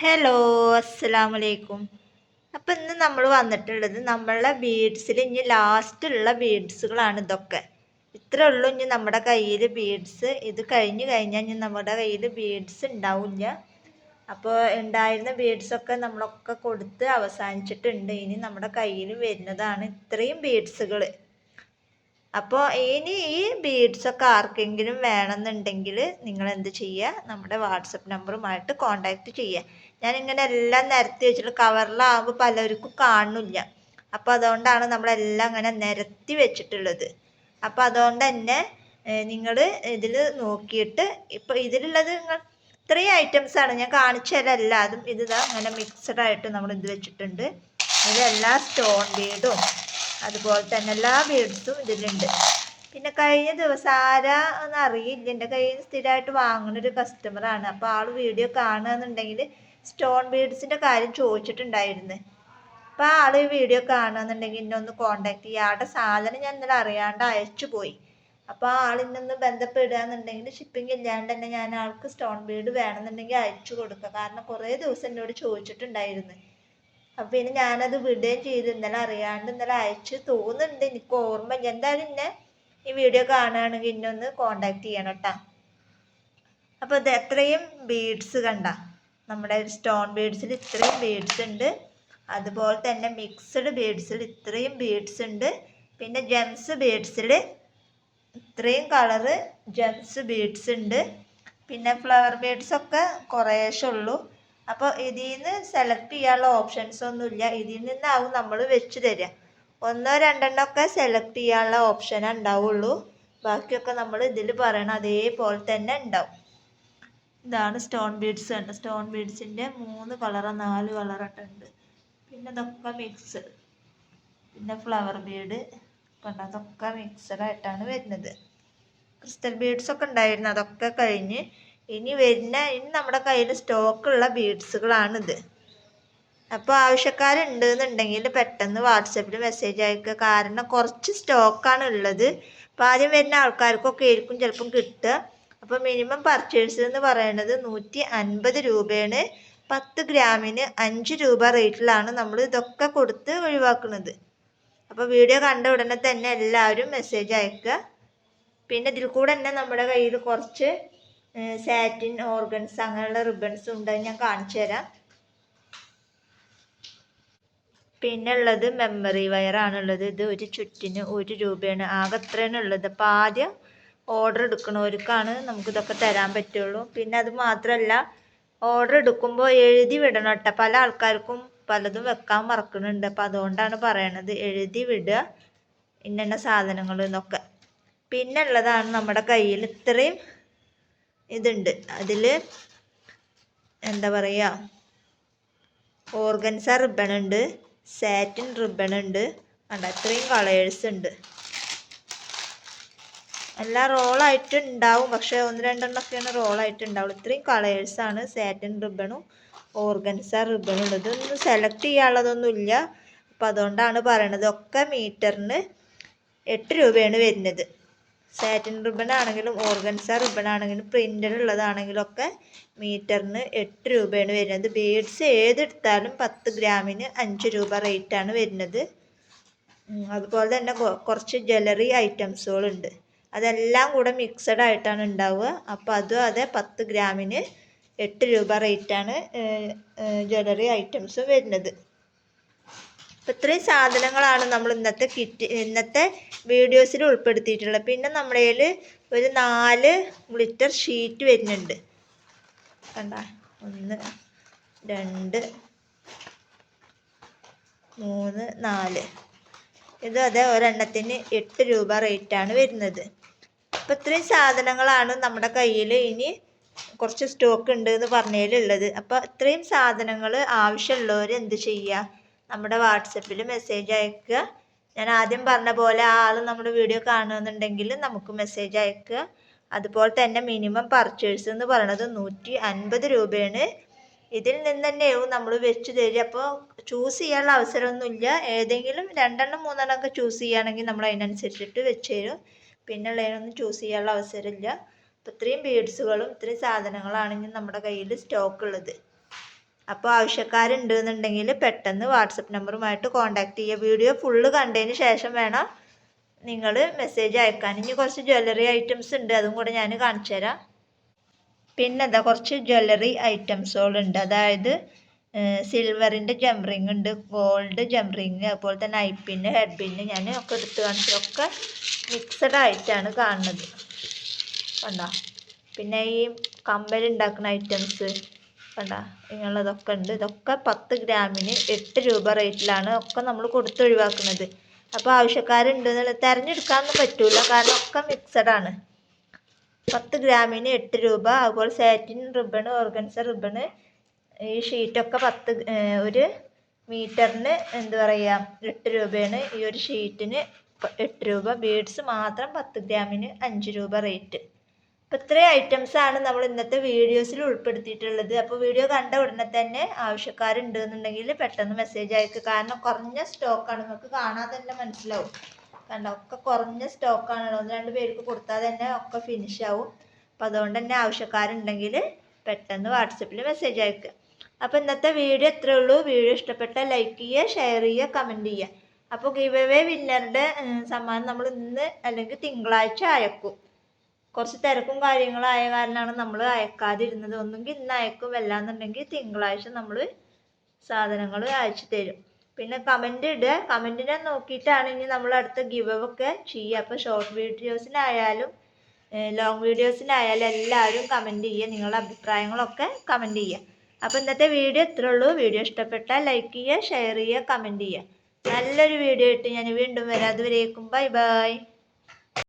Hello അസ്സലാമു അലൈക്കും അപ്പം ഇന്ന് നമ്മൾ വന്നിട്ടുള്ളത് നമ്മളുടെ ബീഡ്സിൽ ഇനി ലാസ്റ്റുള്ള ബീഡ്സുകളാണ് ഇതൊക്കെ. ഇത്രേ ഉള്ളൂ ഇനി നമ്മുടെ കയ്യിൽ ബീഡ്സ് ഇത് കഴിഞ്ഞ് കഴിഞ്ഞാൽ ഇനി നമ്മുടെ കയ്യിൽ ബീഡ്സ് ഉണ്ടാവില്ല. അപ്പോൾ ഉണ്ടായിരുന്ന ബീഡ്സൊക്കെ നമ്മളൊക്കെ കൊടുത്ത് അവസാനിച്ചിട്ടുണ്ട്. ഇനി നമ്മുടെ കയ്യിൽ വരുന്നതാണ് ഇത്രയും ബീഡ്സുകൾ അപ്പോൾ ഇനി ഈ ബീഡ്സൊക്കെ ആർക്കെങ്കിലും വേണമെന്നുണ്ടെങ്കിൽ നിങ്ങൾ എന്ത് ചെയ്യുക? നമ്മുടെ വാട്സപ്പ് നമ്പറുമായിട്ട് കോണ്ടാക്ട് ചെയ്യുക. ഞാനിങ്ങനെ എല്ലാം നിരത്തി വെച്ചിട്ട് കവറിലാകുമ്പോൾ പലർക്കും കാണുന്നില്ല. അപ്പോൾ അതുകൊണ്ടാണ് നമ്മളെല്ലാം അങ്ങനെ നിരത്തി വെച്ചിട്ടുള്ളത്. അപ്പോൾ അതുകൊണ്ട് തന്നെ നിങ്ങൾ ഇതിൽ നോക്കിയിട്ട് ഇപ്പോൾ ഇതിലുള്ളത് നിങ്ങൾ ഇത്രയും ഐറ്റംസാണ് ഞാൻ കാണിച്ചു അതും ഇത് ഇതാ അങ്ങനെ മിക്സഡ് ആയിട്ട് നമ്മൾ ഇത് വെച്ചിട്ടുണ്ട്. ഇതെല്ലാ സ്റ്റോൺ ബീഡും അതുപോലെ തന്നെ എല്ലാ ബീഡ്സും ഇതിലുണ്ട്. പിന്നെ കഴിഞ്ഞ ദിവസം ആരാ എന്ന് അറിയില്ല. എന്റെ കയ്യിൽ നിന്ന് സ്ഥിരമായിട്ട് വാങ്ങുന്ന ഒരു കസ്റ്റമറാണ് അപ്പോൾ ആൾ വീഡിയോ കാണുകയെന്നുണ്ടെങ്കിൽ സ്റ്റോൺ ബീഡ്സിന്റെ കാര്യം ചോദിച്ചിട്ടുണ്ടായിരുന്നു. അപ്പോൾ ആൾ ഈ വീഡിയോ കാണുകയെന്നുണ്ടെങ്കിൽ എന്നെ ഒന്ന് കോണ്ടാക്ട് ചെയ്യുക ആളുടെ സാധനം ഞാൻ ഇന്നലെ അറിയാണ്ട് അയച്ചു പോയി. അപ്പോൾ ആൾ ഇന്നൊന്ന് ബന്ധപ്പെടുകയെന്നുണ്ടെങ്കിൽ ഷിപ്പിംഗ് ഇല്ലാണ്ട് തന്നെ ഞാൻ ആൾക്ക് സ്റ്റോൺ ബീഡ് വേണമെന്നുണ്ടെങ്കിൽ അയച്ചു കൊടുക്കുക കാരണം കുറേ ദിവസം എന്നോട് ചോദിച്ചിട്ടുണ്ടായിരുന്നു. അപ്പം പിന്നെ ഞാനത് വിടുകയും ചെയ്തു. ഇന്നലെ അറിയാണ്ട് ഇന്നലെ അയച്ച്. തോന്നുന്നുണ്ട് എനിക്ക് ഓർമ്മ എന്തായാലും എന്നെ ഈ വീഡിയോ കാണുകയാണെങ്കിൽ എന്നെ ഒന്ന് കോണ്ടാക്ട് ചെയ്യണം കേട്ടോ. അപ്പോൾ ഇത് എത്രയും ബീഡ്സ് കണ്ട. നമ്മുടെ സ്റ്റോൺ ബീഡ്സിൽ ഇത്രയും ബീഡ്സ് ഉണ്ട്. അതുപോലെ തന്നെ മിക്സഡ് ബീഡ്സിൽ ഇത്രയും ബീഡ്സ് ഉണ്ട്. പിന്നെ ജെംസ് ബീഡ്സിൽ ഇത്രയും കളറ് ജെംസ് ബീഡ്സ് ഉണ്ട്. പിന്നെ ഫ്ലവർ ബീഡ്സ് ഒക്കെ കുറേശ്ശേ ഉള്ളൂ. അപ്പോൾ ഇതിൽ നിന്ന് സെലക്ട് ചെയ്യാനുള്ള ഓപ്ഷൻസ് ഒന്നുമില്ല ഇതിൽ നിന്നാവും നമ്മൾ വെച്ച് തരിക ഒന്നോ രണ്ടെണ്ണോ ഒക്കെ സെലക്ട് ചെയ്യാനുള്ള ഓപ്ഷനേ ഉണ്ടാവുള്ളൂ. ബാക്കിയൊക്കെ നമ്മൾ ഇതിൽ പറയണം അതേപോലെ തന്നെ ഉണ്ടാവും. ഇതാണ് സ്റ്റോൺ ബീഡ്സ് ഉണ്ട് സ്റ്റോൺ ബീഡ്സിന്റെ മൂന്ന് കളറ് നാല് കളറൊക്കെ ഉണ്ട്. പിന്നെ ഇതൊക്കെ മിക്സ്. പിന്നെ ഫ്ലവർ ബീഡ്. കണ്ട? അതൊക്കെ മിക്സഡ് ആയിട്ടാണ് വരുന്നത്. ക്രിസ്റ്റൽ ബീഡ്സ് ഒക്കെ ഉണ്ടായിരുന്നു. അതൊക്കെ കഴിഞ്ഞ് ഇനി വരുന്ന ഇനി നമ്മുടെ കയ്യിൽ സ്റ്റോക്കുള്ള ബീഡ്സുകളാണിത്. അപ്പോൾ ആവശ്യക്കാരുണ്ട് എന്നുണ്ടെങ്കിൽ പെട്ടെന്ന് വാട്സപ്പിൽ മെസ്സേജ് അയക്കുക. കാരണം കുറച്ച് സ്റ്റോക്കാണ് ഉള്ളത്. അപ്പോൾ ആദ്യം വരുന്ന ആൾക്കാർക്കൊക്കെ ആയിരിക്കും ചിലപ്പം കിട്ടുക. അപ്പോൾ മിനിമം പർച്ചേസ് എന്ന് പറയുന്നത് നൂറ്റി അൻപത് രൂപയാണ്. പത്ത് ഗ്രാമിന് അഞ്ച് രൂപ റേറ്റിലാണ് നമ്മൾ ഇതൊക്കെ കൊടുത്ത് ഒഴിവാക്കുന്നത്. അപ്പോൾ വീഡിയോ കണ്ട ഉടനെ തന്നെ എല്ലാവരും മെസ്സേജ് അയക്കുക. പിന്നെ ഇതിൽ കൂടെ തന്നെ നമ്മുടെ കയ്യിൽ കുറച്ച് സാറ്റിൻ ഓർഗൻസ് അങ്ങനെയുള്ള റിബൺസ് ഉണ്ട് ഞാൻ കാണിച്ചു തരാം. പിന്നെ ഉള്ളത് മെമ്മറി വയറാണുള്ളത് ഇത് ഒരു ചുറ്റിന് ഒരു രൂപയാണ്. ആകെ അത്രയാണ് ഉള്ളത്? അപ്പോൾ ആദ്യം ഓർഡർ എടുക്കുന്നവർക്കാണ് നമുക്കിതൊക്കെ തരാൻ പറ്റുള്ളൂ. പിന്നെ അത് മാത്രമല്ല ഓർഡർ എടുക്കുമ്പോൾ എഴുതി വിടണം കേട്ടോ. പല ആൾക്കാർക്കും പലതും വെക്കാൻ മറക്കുന്നുണ്ട്. അപ്പോൾ അതുകൊണ്ടാണ് പറയണത് എഴുതി വിടുക ഇന്ന സാധനങ്ങൾ എന്നൊക്കെ. പിന്നെ ഉള്ളതാണ് നമ്മുടെ കയ്യിൽ ഇത്രയും ഇതുണ്ട്. അതിൽ എന്താ പറയുക ഓർഗൻസ റിബൺ ഉണ്ട് സാറ്റിൻ റിബൺ ഉണ്ട് കണ്ടോ? ഇത്രയും കളേഴ്സ് ഉണ്ട്. എല്ലാം റോളായിട്ട് ഉണ്ടാവും പക്ഷെ ഒന്ന് രണ്ടെണ്ണമൊക്കെയാണ് റോളായിട്ട് ഉണ്ടാവുള്ളൂ ഇത്രയും കളേഴ്സാണ് സാറ്റൻ റിബണും ഓർഗൻസ റിബണും ഉള്ളത്. ഇതൊന്നും സെലക്ട് ചെയ്യാനുള്ളതൊന്നുമില്ല. അപ്പം അതുകൊണ്ടാണ് പറയണത്. ഒക്കെ മീറ്ററിന് എട്ട് രൂപയാണ് വരുന്നത്. സാറ്റിൻ റിബൺ ആണെങ്കിലും ഓർഗൻസ റിബൺ ആണെങ്കിലും പ്രിന്റഡ് ഉള്ളതാണെങ്കിലും ഒക്കെ മീറ്ററിന് എട്ട് രൂപയാണ് വരുന്നത്. ബീഡ്സ് ഏതെടുത്താലും പത്ത് ഗ്രാമിന് അഞ്ച് രൂപ റേറ്റാണ് വരുന്നത്. അതുപോലെ തന്നെ കുറച്ച് ജ്വല്ലറി ഐറ്റംസുകളുണ്ട്. അതെല്ലാം കൂടെ മിക്സഡ് ആയിട്ടാണ് ഉണ്ടാവുക. അപ്പോൾ അതും അതെ പത്ത് ഗ്രാമിന് എട്ട് രൂപ റേറ്റാണ് ജ്വല്ലറി ഐറ്റംസ് വരുന്നത്. അപ്പോൾ ഇത്രയും സാധനങ്ങളാണ് നമ്മൾ ഇന്നത്തെ കിറ്റ് ഇന്നത്തെ വീഡിയോസിൽ ഉൾപ്പെടുത്തിയിട്ടുള്ളത്. പിന്നെ നമ്മുടെ കയ്യിൽ ഒരു നാല് ഗ്ലിറ്റർ ഷീറ്റ് വരുന്നുണ്ട്. കണ്ട? ഒന്ന് രണ്ട് മൂന്ന് നാല്. ഇത് അതെ ഒരെണ്ണത്തിന് എട്ട് രൂപ റേറ്റാണ് വരുന്നത്. അപ്പോൾ ഇത്രയും സാധനങ്ങളാണ് നമ്മുടെ കയ്യിൽ ഇനി കുറച്ച് സ്റ്റോക്ക് ഉണ്ട് എന്ന് പറഞ്ഞതിലുള്ളത് അപ്പോൾ ഇത്രയും സാധനങ്ങൾ ആവശ്യമുള്ളവർ എന്ത് ചെയ്യുക നമ്മുടെ വാട്സപ്പിൽ മെസ്സേജ് അയക്കുക. ഞാൻ ആദ്യം പറഞ്ഞ പോലെ ആ ആൾ നമ്മുടെ വീഡിയോ കാണുന്നുണ്ടെങ്കിൽ നമുക്ക് മെസ്സേജ് അയക്കുക. അതുപോലെ തന്നെ മിനിമം പർച്ചേസ് എന്ന് പറയുന്നത് നൂറ്റി അൻപത് രൂപയാണ്. ഇതിൽ നിന്ന് തന്നെയാവും നമ്മൾ വെച്ച് തരിക. അപ്പോൾ ചൂസ് ചെയ്യാനുള്ള അവസരമൊന്നുമില്ല. ഏതെങ്കിലും രണ്ടെണ്ണം മൂന്നെണ്ണം ഒക്കെ ചൂസ് ചെയ്യുകയാണെങ്കിൽ നമ്മൾ അതിനനുസരിച്ചിട്ട് വെച്ച് തരും. പിന്നെ ഉള്ളതിനൊന്നും ചൂസ് ചെയ്യാനുള്ള അവസരമില്ല. അപ്പോൾ ഇത്രയും ബീഡ്സുകളും ഇത്രയും സാധനങ്ങളാണ് ഇനി നമ്മുടെ കയ്യിൽ സ്റ്റോക്ക് ഉള്ളത്. അപ്പോൾ ആവശ്യക്കാരുണ്ട് എന്നുണ്ടെങ്കിൽ പെട്ടെന്ന് വാട്സപ്പ് നമ്പറുമായിട്ട് കോൺടാക്റ്റ് ചെയ്യുക. വീഡിയോ ഫുള്ള് കണ്ടതിന് ശേഷം വേണം നിങ്ങൾ മെസ്സേജ് അയക്കാൻ ഇനി കുറച്ച് ജ്വല്ലറി ഐറ്റംസ് ഉണ്ട് അതും കൂടെ ഞാൻ കാണിച്ചു തരാം. പിന്നെ എന്താ കുറച്ച് ജ്വല്ലറി ഐറ്റംസുകളുണ്ട് അതായത് സിൽവറിന്റെ ജംറിങ് ഉണ്ട് ഗോൾഡ് ജംറിങ് അതുപോലെ തന്നെ ഐ പിന്ന് ഹെഡ് പിന്ന് ഞാൻ ഒക്കെ എടുത്ത് കാണിച്ചു ഒക്കെ മിക്സഡ് ആയിട്ടാണ് കാണുന്നത്. കണ്ടോ? പിന്നെ ഈ കമ്മൽ ഉണ്ടാക്കുന്ന ഐറ്റംസ് കണ്ട? ഇങ്ങനെയുള്ളതൊക്കെ ഉണ്ട്. ഇതൊക്കെ പത്ത് ഗ്രാമിന് എട്ട് രൂപ റേറ്റിലാണ് ഒക്കെ നമ്മൾ കൊടുത്ത് ഒഴിവാക്കുന്നത്. അപ്പോൾ ആവശ്യക്കാരുണ്ട് എന്നുള്ളത് തിരഞ്ഞെടുക്കാനൊന്നും പറ്റൂല. കാരണം ഒക്കെ മിക്സഡ് ആണ് പത്ത് ഗ്രാമിന് എട്ട് രൂപ. അതുപോലെ സാറ്റിൻ റിബണ് ഓർഗൻസ റിബണ് ഈ ഷീറ്റൊക്കെ പത്ത് ഒരു മീറ്ററിന് എന്താ പറയുക എട്ട് രൂപയാണ് ഈ ഒരു ഷീറ്റിന് എട്ട് രൂപ ബീഡ്സ് മാത്രം പത്ത് ഗ്രാമിന് അഞ്ച് രൂപ റേറ്റ് അപ്പോൾ ഇത്രയും ഐറ്റംസ് ആണ് നമ്മൾ ഇന്നത്തെ വീഡിയോസിൽ ഉൾപ്പെടുത്തിയിട്ടുള്ളത്. അപ്പോൾ വീഡിയോ കണ്ട ഉടനെ തന്നെ ആവശ്യക്കാരുണ്ടെന്നുണ്ടെങ്കിൽ പെട്ടെന്ന് മെസ്സേജ് അയക്കുക കാരണം കുറഞ്ഞ സ്റ്റോക്കാണ് നിങ്ങൾക്ക് കാണാൻ തന്നെ മനസ്സിലാവും. കണ്ടോ? ഒക്കെ കുറഞ്ഞ സ്റ്റോക്കാണല്ലോ ഒന്ന് രണ്ട് പേർക്ക് കൊടുത്താൽ തന്നെ ഒക്കെ ഫിനിഷ് ആവും. അപ്പോൾ അതുകൊണ്ട് തന്നെ ആവശ്യക്കാരുണ്ടെങ്കിൽ പെട്ടെന്ന് വാട്സപ്പിൽ മെസ്സേജ് അയക്കുക അപ്പോൾ ഇന്നത്തെ വീഡിയോ ഇത്രേ ഉള്ളൂ. വീഡിയോ ഇഷ്ടപ്പെട്ടാൽ ലൈക്ക് ചെയ്യുക ഷെയർ ചെയ്യുക കമന്റ് ചെയ്യുക. അപ്പോൾ ഗീവ് അവേ വിന്നറുടെ സമ്മാനം നമ്മൾ ഇന്ന് അല്ലെങ്കിൽ തിങ്കളാഴ്ച അയക്കും. കുറച്ച് തിരക്കും കാര്യങ്ങളായ കാരണമാണ് നമ്മൾ അയക്കാതിരുന്നത്. ഒന്നുകിൽ ഇന്ന് അയക്കും അല്ലാന്നുണ്ടെങ്കിൽ തിങ്കളാഴ്ച നമ്മൾ സാധനങ്ങൾ അയച്ചു തരും. പിന്നെ കമന്റ് ഇടുക കമന്റിനെ നോക്കിയിട്ടാണ് ഇനി നമ്മൾ അടുത്ത ഗിവ് ഒക്കെ ചെയ്യുക. അപ്പോൾ ഷോർട്ട് വീഡിയോസിനായാലും ലോങ് വീഡിയോസിനായാലും എല്ലാവരും കമന്റ് ചെയ്യുക. നിങ്ങളുടെ അഭിപ്രായങ്ങളൊക്കെ കമന്റ് ചെയ്യുക. അപ്പോൾ ഇന്നത്തെ വീഡിയോ ഇത്രേ ഉള്ളൂ. വീഡിയോ ഇഷ്ടപ്പെട്ടാൽ ലൈക്ക് ചെയ്യുക ഷെയർ ചെയ്യുക കമന്റ് ചെയ്യുക. നല്ലൊരു വീഡിയോ ഇട്ട് ഞാൻ വീണ്ടും വരാം. അതുവരേക്കും. Bye bye.